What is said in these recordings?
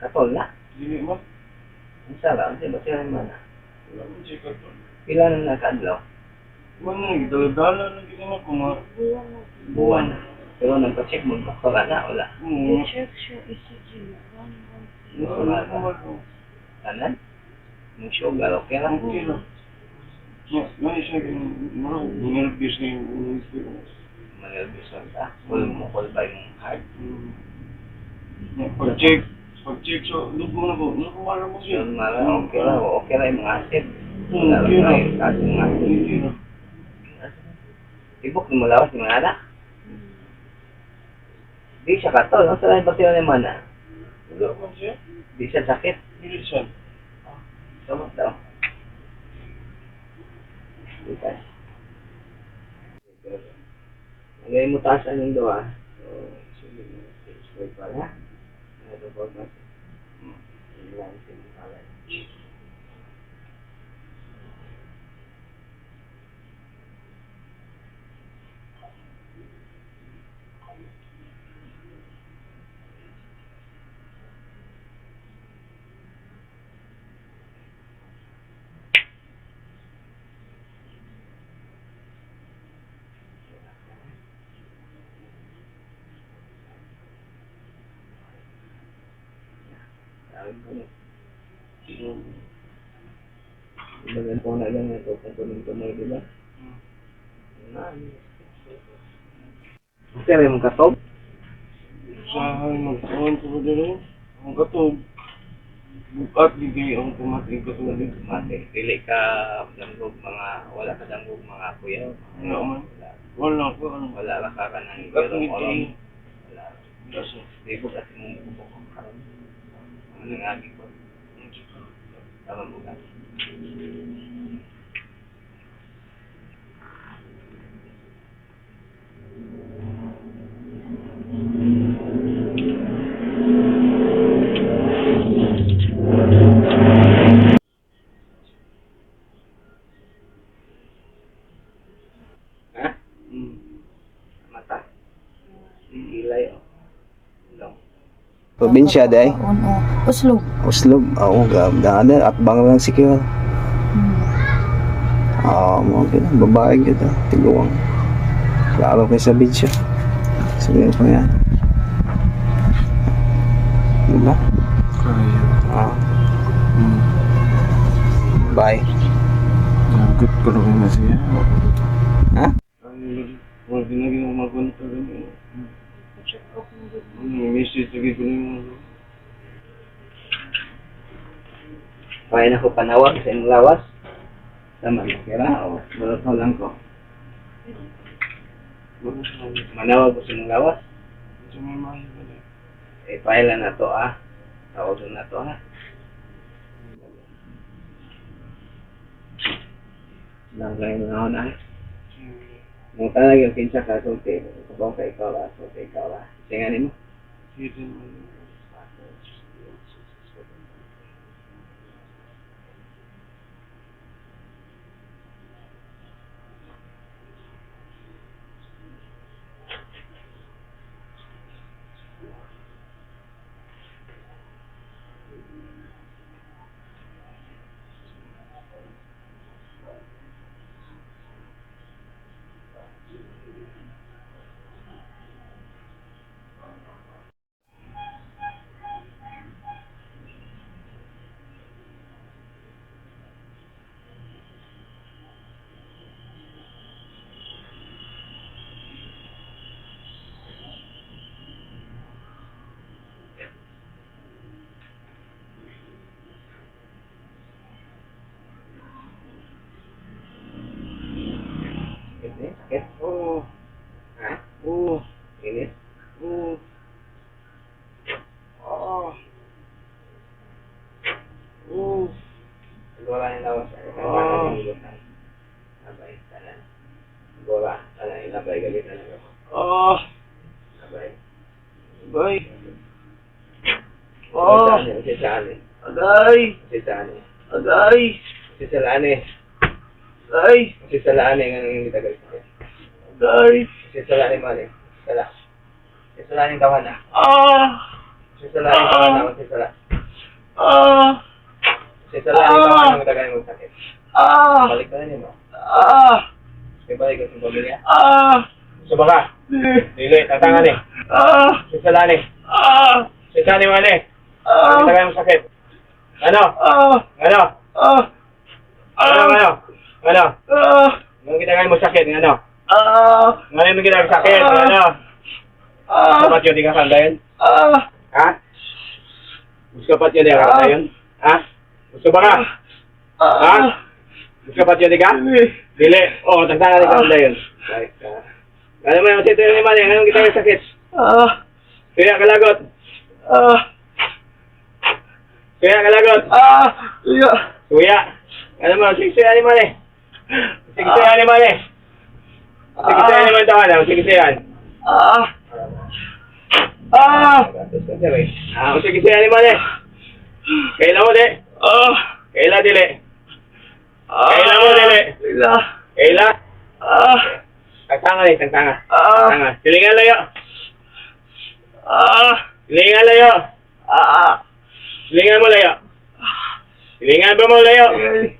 Katol na. Dili man. Ang sala, ang sila sila man. Wala man siya katon. Pila na nakadlaw? Man na, gidala-dala lang ginawa ko nga. Buwan. Pero nagpa-check mo, wala na, wala. Oo. check siya ECG na. Wala ko. Tanan? Yung sugar, okay lang. Okay lang. Nga, nga siya mga nervous na yung ulo ko. Manelbison ka. Mo, full ba yung heart? Hmm. Pag-check, pag-check so, lupo na ko, nakuwala mo siya. Yun, mara, okay lang. Okay lang yung mga acid. Hmm, okay yung kasi yung acid. Hindi na. Ibok ni mo lawas yung mga anak. Di siya katol. Ang sarang ba sila naman na? Wala man siya. Di siya sakit. Hindi siya. Samot daw. Bukas. Ngayon mo taas anong doa. So, sige mo. Straight pa na. Ano ba? Hmm. Yun lang siya Ko na. Ibagan po na lang ito kung tuloy-tuloy, di ba? May mong katog? Usahay, magkawan ko ba dito? Ang katog. Bukat di kayo ang pumating katog dito. Mate, pili ka danggog mga, wala ka danggog mga kuya. Wala man. Wala. Ko. Ano. Wala ka ka ng. Wala. Wala. Di ko kasi mong bubok ang karon. Ano nangagi ko. Tama mo ka. Ha? Hmm. Mata. Ilay oh. Long. Probinsya day. Ono. Uslog. Uslog. Oo, grabe. Daan at bang lang secure. Hmm. Ah, mo okay na. Babae kita. Tiguang. Klaro kayo sa video. Sabihin ko yan. Diba? Kaya. Ah, Hmm. bye. Nagot ko rin na siya. Ha? Ay, wala din lagi ako magunta rin. Check up mo din. Ano, message lagi ko yung Kaya na ko panawag sa inyong lawas. Tama na kira o bulot lang ko. Manawag ko sa inyong lawas. Eh, pailan na to ah. Tawagan na to ha. Lang kayo na ako na. Nung talaga yung pinsa ka, sulti. Kapag ka ikaw ah, sulti ikaw ah. Singanin mo. Sige man. Sakit eh, sakit. Oo. Ha? Oo. Init. Oo. Ah. Oo. Gola yung lawas. Ay, Ah. kaya na nilutan. Sabay, tanan. Gola, tanan, ilabay, galit na lang ako. Ah. Sabay. Bye. Oh. Ah. Kasi saan eh. Eh. Agay. Kasi sa laan eh. Agay. Kasi sa laan eh. Ang hindi tagal. Agay. Kasi sa laan eh, man eh. Sala. Kasi Sisalanin ka na. Ah! Sisalanin ka na. Sisala. Ah! Sisalanin ka na. Magdagayin mo sakit. Ah! Balik ka na nyo. Ah! May balik ka sa pamilya. Ah! Gusto ba ka? Di! Dili, tatangan eh. Ah! Sisalanin. Ah! Sisalanin mo eh. Ah! Magdagayin mo sakit. Ano? Ah! Ano? Ah! Ano? Ano? Ano? Ah! Anong gitagayin mo sakit? Ano? Ah! Ano yung gitagayin sakit? Ano? Ah! Gusto pa yun, di ka kandayan? Ah! Ha? Gusto pa yun, di ka kandayan? Ha? Gusto ba ka? Ha? Ah! Gusto pa yun, di ka? Di! Dili. Oo, oh, tagtanga di ka kandayan. Right. Ano mo yung sito yung mali? Anong gitagayin sakit? Ah! Kaya kalagot. Ah! Kaya kalagot. Ah! Iya! Kuya. Ano mo, sige siya animal eh. Sige siya animal eh. Sige siya animal daw ano, sige siya yan. Ah! Ah! Ah, sige siya animal eh. Kailan mo di? Ah! Kailan dili? Ah! Kailan mo, dili? Ila! Kailan? Ah! Tagtanga eh, tagtanga. Ah! Tanga. Silingan layo. Ah! Silingan layo. Ah! Silingan mo layo. Silingan ba mo layo? Ay!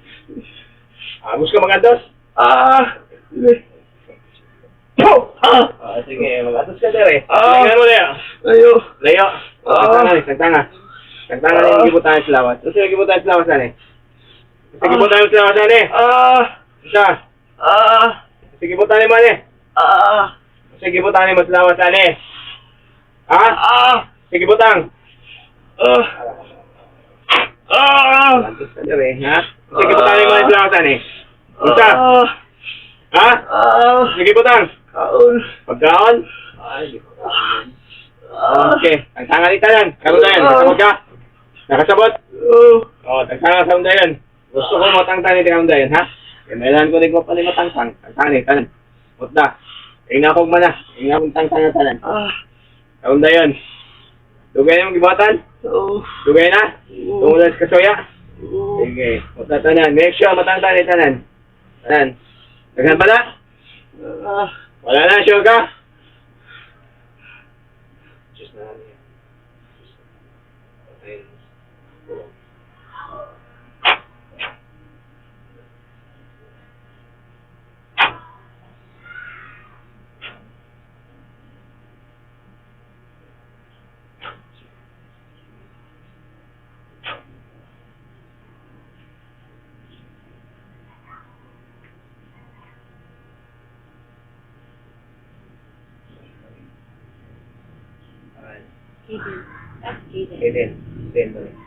Ah, gusto magantos? Ah! Oh! Ah! Ah, sige, magantos ka dire. Ah. Silingan mo layo. Ayo! Layo. Ah. Tagtanga eh, tagtanga. Tagtanga na yung Ah. gibutan sa lawas. Gusto yung gibutan sa lawas ano eh? Gusto gibutan sa lawas ano eh? Ah! Isa. Ah! Gusto gibutan mo ano eh? Ah! Gusto gibutan mo sa lawas ano eh? Ha? Ah! Sige butang. Ah! Ah! Ka dire, ha? Sige mo sa lawas ano eh? Ah! Ha? Ah! Sige! Pagkaon? Di ko kaon. Ah! Okay, ang tanga ni tanan. Karon na yan, nakasabot ka? Nakasabot? Oo, oh, tagtanga sa undayan. Gusto ko matangtang ni tanan undayan, ha? Kaya mailan ko din ko pa ni matangtang. Tagtanga ni tanan. Mutda. Tingnan ko man na. Tingnan ko tangtang na tanan. Ah! Sa undayan. Dugay na mong gibatan? Oh! Dugay na? Tumulan sa kasoya? Oh! Sige. Mutda tanan. Make sure matangtang ni tanan. Tanan. Daghan ba na? Ah! Wala na, sure ka? Diyos na Hidden. Hidden. Hidden.